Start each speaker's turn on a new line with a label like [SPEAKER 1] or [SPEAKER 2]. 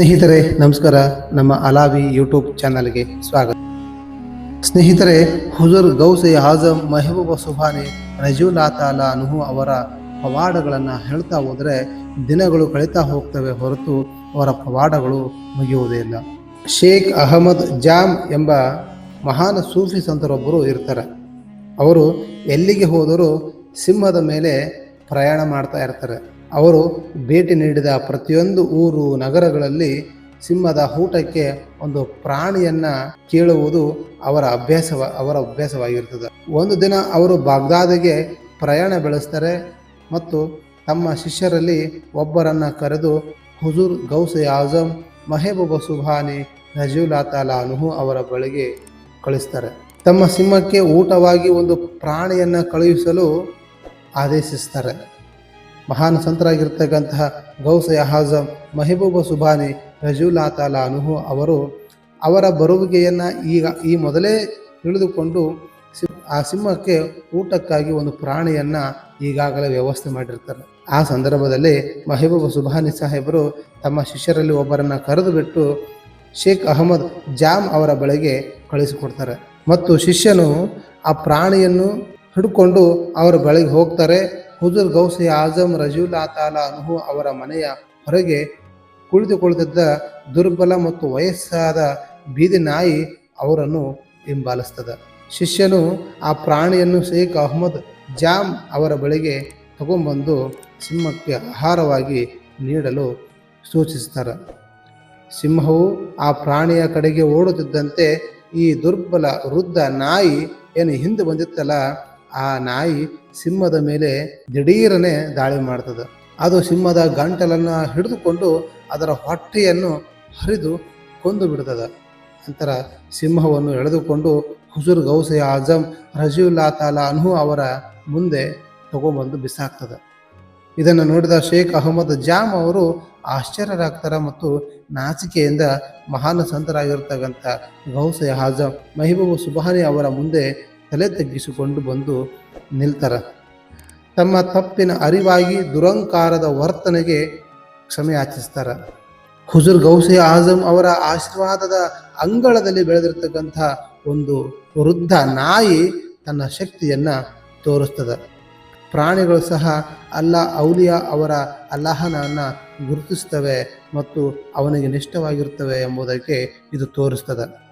[SPEAKER 1] ಸ್ನೇಹಿತರೆ, ನಮಸ್ಕಾರ. ನಮ್ಮ ಅಲಾವಿ ಯೂಟ್ಯೂಬ್ ಚಾನಲ್ಗೆ ಸ್ವಾಗತ. ಸ್ನೇಹಿತರೆ, ಹುಜೂರ್ ಗೌಸೆ ಆಜಮ್ ಮೆಹಬೂಬ ಸುಭಾನಿ ತಾಲಾ ಅನುಹು ಅವರ ಪವಾಡಗಳನ್ನು ಹೇಳ್ತಾ ಹೋದರೆ ದಿನಗಳು ಕಳೀತಾ ಹೋಗ್ತವೆ ಹೊರತು ಅವರ ಪವಾಡಗಳು ಮುಗಿಯುವುದೇ ಇಲ್ಲ. ಶೇಖ್ ಅಹಮದ್ ಜಾಮ್ ಎಂಬ ಮಹಾನ್ ಸೂಫಿ ಸಂತರೊಬ್ಬರು ಇರ್ತಾರೆ. ಅವರು ಎಲ್ಲಿಗೆ ಹೋದರೂ ಸಿಂಹದ ಮೇಲೆ ಪ್ರಯಾಣ ಮಾಡ್ತಾ ಇರ್ತಾರೆ. ಅವರು ಭೇಟಿ ನೀಡಿದ ಪ್ರತಿಯೊಂದು ಊರು ನಗರಗಳಲ್ಲಿ ಸಿಂಹದ ಊಟಕ್ಕೆ ಒಂದು ಪ್ರಾಣಿಯನ್ನ ಕೇಳುವುದು ಅವರ ಅಭ್ಯಾಸವ, ಅವರ ಅಭ್ಯಾಸವಾಗಿರ್ತದೆ. ಒಂದು ದಿನ ಅವರು ಬಾಗ್ದಾದಿಗೆ ಪ್ರಯಾಣ ಬೆಳೆಸ್ತಾರೆ ಮತ್ತು ತಮ್ಮ ಶಿಷ್ಯರಲ್ಲಿ ಒಬ್ಬರನ್ನ ಕರೆದು, ಹುಜೂರ್ ಗೌಸೆ ಆಜಮ್ ಮಹೇಬೂಬ ಸುಭಾನಿ ನಜೀಲಾ ಅವರ ಬಳಿಗೆ ಕಳಿಸ್ತಾರೆ. ತಮ್ಮ ಸಿಂಹಕ್ಕೆ ಊಟವಾಗಿ ಒಂದು ಪ್ರಾಣಿಯನ್ನ ಕಳುಹಿಸಲು ಆದೇಶಿಸ್ತಾರೆ. ಮಹಾನ್ ಸಂತರಾಗಿರ್ತಕ್ಕಂತಹ ಗೌಸ ಹಾಜಮ್ ಮಹಿಬೂಬ ಸುಬಾನಿ ರಜುಲಾ ತಾಲಾ ಅನುಹು ಅವರು ಅವರ ಬರುವಿಕೆಯನ್ನು ಈಗ ಈ ಮೊದಲೇ ತಿಳಿದುಕೊಂಡು ಆ ಸಿಂಹಕ್ಕೆ ಊಟಕ್ಕಾಗಿ ಒಂದು ಪ್ರಾಣಿಯನ್ನು ಈಗಾಗಲೇ ವ್ಯವಸ್ಥೆ ಮಾಡಿರ್ತಾರೆ. ಆ ಸಂದರ್ಭದಲ್ಲಿ ಮಹಿಬೂಬ ಸುಬಾನಿ ಸಾಹೇಬರು ತಮ್ಮ ಶಿಷ್ಯರಲ್ಲಿ ಒಬ್ಬರನ್ನು ಕರೆದುಬಿಟ್ಟು ಶೇಖ್ ಅಹಮದ್ ಜಾಮ್ ಅವರ ಬಳಿಗೆ ಕಳಿಸಿಕೊಡ್ತಾರೆ. ಮತ್ತು ಶಿಷ್ಯನು ಆ ಪ್ರಾಣಿಯನ್ನು ಹಿಡ್ಕೊಂಡು ಅವರ ಬಳಿಗೆ ಹೋಗ್ತಾರೆ. ಹುಜುರ್ ಗೌಸಿ ಆಜಮ್ ರಜುಲ್ಲಾ ತಾಲಾ ಅನುಹು ಅವರ ಮನೆಯ ಹೊರಗೆ ಕುಳಿತುಕೊಳ್ಳುತ್ತಿದ್ದ ದುರ್ಬಲ ಮತ್ತು ವಯಸ್ಸಾದ ಬೀದಿ ನಾಯಿ ಅವರನ್ನು ಹಿಂಬಾಲಿಸ್ತದ. ಶಿಷ್ಯನು ಆ ಪ್ರಾಣಿಯನ್ನು ಶೇಖ್ ಅಹ್ಮದ್ ಜಾಮ್ ಅವರ ಬಳಿಗೆ ತಗೊಂಬಂದು ಸಿಂಹಕ್ಕೆ ಆಹಾರವಾಗಿ ನೀಡಲು ಸೂಚಿಸ್ತಾರೆ. ಸಿಂಹವು ಆ ಪ್ರಾಣಿಯ ಕಡೆಗೆ ಓಡುತ್ತಿದ್ದಂತೆ ಈ ದುರ್ಬಲ ವೃದ್ಧ ನಾಯಿ ಏನು ಹಿಂದೆ ಬಂದಿತ್ತಲ್ಲ ಆ ನಾಯಿ ಸಿಂಹದ ಮೇಲೆ ದಿಢೀರನೆ ದಾಳಿ ಮಾಡ್ತದೆ. ಅದು ಸಿಂಹದ ಗಂಟಲನ್ನು ಹಿಡಿದುಕೊಂಡು ಅದರ ಹೊಟ್ಟೆಯನ್ನು ಹರಿದು ಕೊಂದು ಬಿಡ್ತದೆ. ನಂತರ ಸಿಂಹವನ್ನು ಎಳೆದುಕೊಂಡು ಹುಜುರ್ ಗೌಸೆ ಆಜಮ್ ರಜೀವುಲ್ಲಾ ತಾಲಾ ಅನ್ಹು ಅವರ ಮುಂದೆ ತಗೊಂಬಂದು ಬಿಸಾಕ್ತದೆ. ಇದನ್ನು ನೋಡಿದ ಶೇಖ್ ಅಹಮದ್ ಜಾಮ್ ಅವರು ಆಶ್ಚರ್ಯರಾಗ್ತಾರೆ ಮತ್ತು ನಾಚಿಕೆಯಿಂದ ಮಹಾನ್ ಸಂತರಾಗಿರ್ತಕ್ಕಂಥ ಗೌಸೆ ಹಾಜಮ್ ಮೆಹಬೂಬ್ ಸುಬಹಾನಿ ಅವರ ಮುಂದೆ ತಲೆ ತಗ್ಗಿಸಿಕೊಂಡು ಬಂದು ನಿಲ್ತಾರ. ತಮ್ಮ ತಪ್ಪಿನ ಅರಿವಾಗಿ ದುರಂಕಾರದ ವರ್ತನೆಗೆ ಕ್ಷಮೆ ಯಾಚಿಸ್ತಾರೆ. ಹುಜುರ್ ಗೌಸೆ ಆಜಮ್ ಅವರ ಆಶೀರ್ವಾದದ ಅಂಗಳದಲ್ಲಿ ಬೆಳೆದಿರ್ತಕ್ಕಂಥ ಒಂದು ವೃದ್ಧ ನಾಯಿ ತನ್ನ ಶಕ್ತಿಯನ್ನ ತೋರಿಸ್ತದೆ. ಪ್ರಾಣಿಗಳು ಸಹ ಅಲ್ಲಾ, ಔಲಿಯಾ ಅವರ ಅಲ್ಲಾಹನನ್ನ ಗುರುತಿಸ್ತವೆ ಮತ್ತು ಅವನಿಗೆ ನಿಷ್ಠವಾಗಿರ್ತವೆ ಎಂಬುದಕ್ಕೆ ಇದು ತೋರಿಸ್ತದೆ.